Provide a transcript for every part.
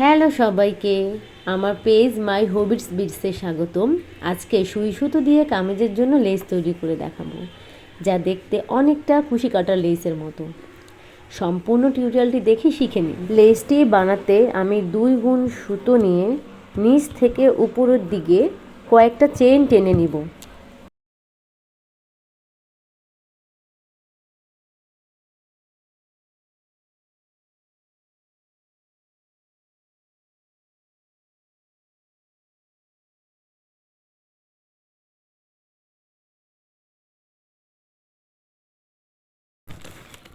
Hello সবাইকে, আমার page মাই hobbits বিটসে স্বাগতম। আজকে সুই সুতো দিয়ে কামিজের জন্য লেস তৈরি করে দেখাবো, যা দেখতে অনেকটা খুশি কাটার লেসের মতো। সম্পূর্ণ টিউটোরিয়ালটি দেখে শিখে নিন। লেসটি বানাতে আমি দুই গুণ সুতো নিয়ে নিচ থেকে উপরের দিকে কয়েকটা চেন টেনে নিব।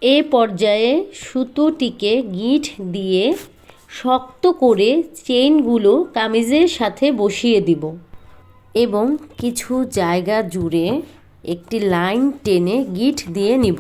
এ পর্যায়ে সুতোটিকে গিঁট দিয়ে শক্ত করে চেইনগুলো কামিজের সাথে বসিয়ে দিব এবং কিছু জায়গা জুড়ে একটি লাইন টেনে গিট দিয়ে নিব।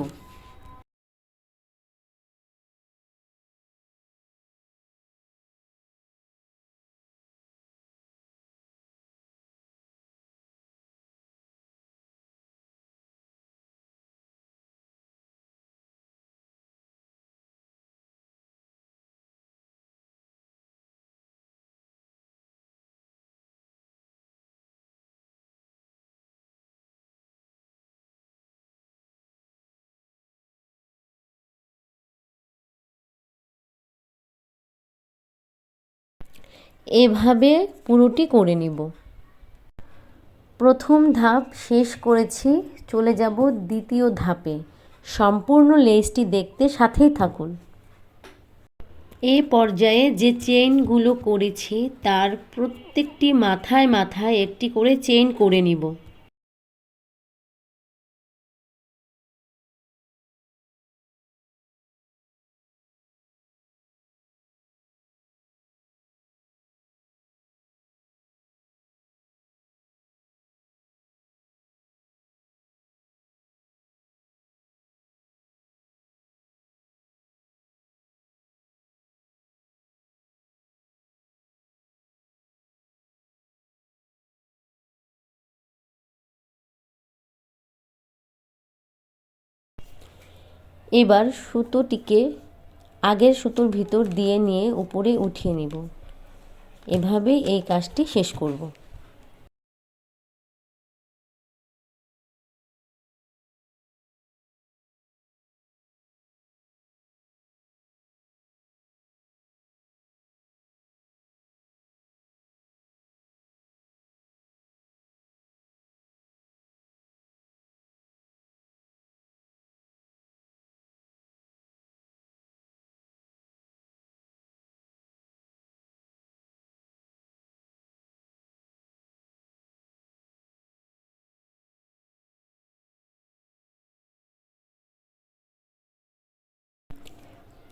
এভাবে পুরোটি করে নিব। প্রথম ধাপ শেষ করেছি, চলে যাব দ্বিতীয় ধাপে। সম্পূর্ণ লেসটি দেখতে সাথেই থাকুন। এ পর্যায়ে যে চেইনগুলো করেছি, তার প্রত্যেকটি মাথায় মাথায় একটি করে চেইন করে নিব। এবার সুতোটিকে আগের সুতোর ভিতর দিয়ে নিয়ে উপরে উঠিয়ে নিব। এভাবেই এই কাজটি শেষ করব।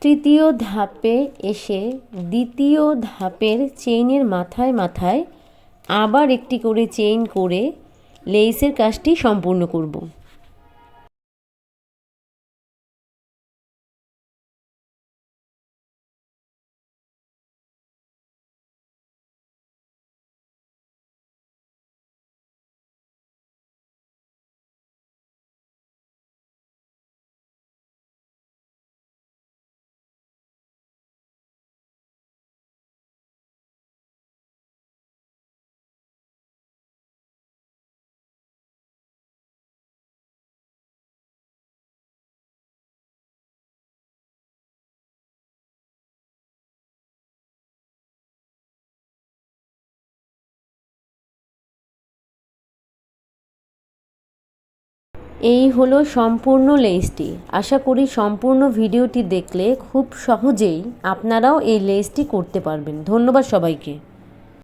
তৃতীয় ধাপে এসে দ্বিতীয় ধাপের চেইনের মাথায় মাথায় আবার একটি করে চেইন করে লেইসের কাজটি সম্পূর্ণ করব। এই হলো সম্পূর্ণ লেসটি। আশা করি সম্পূর্ণ ভিডিওটি দেখলে খুব সহজেই আপনারাও এই লেসটি করতে পারবেন। ধন্যবাদ সবাইকে।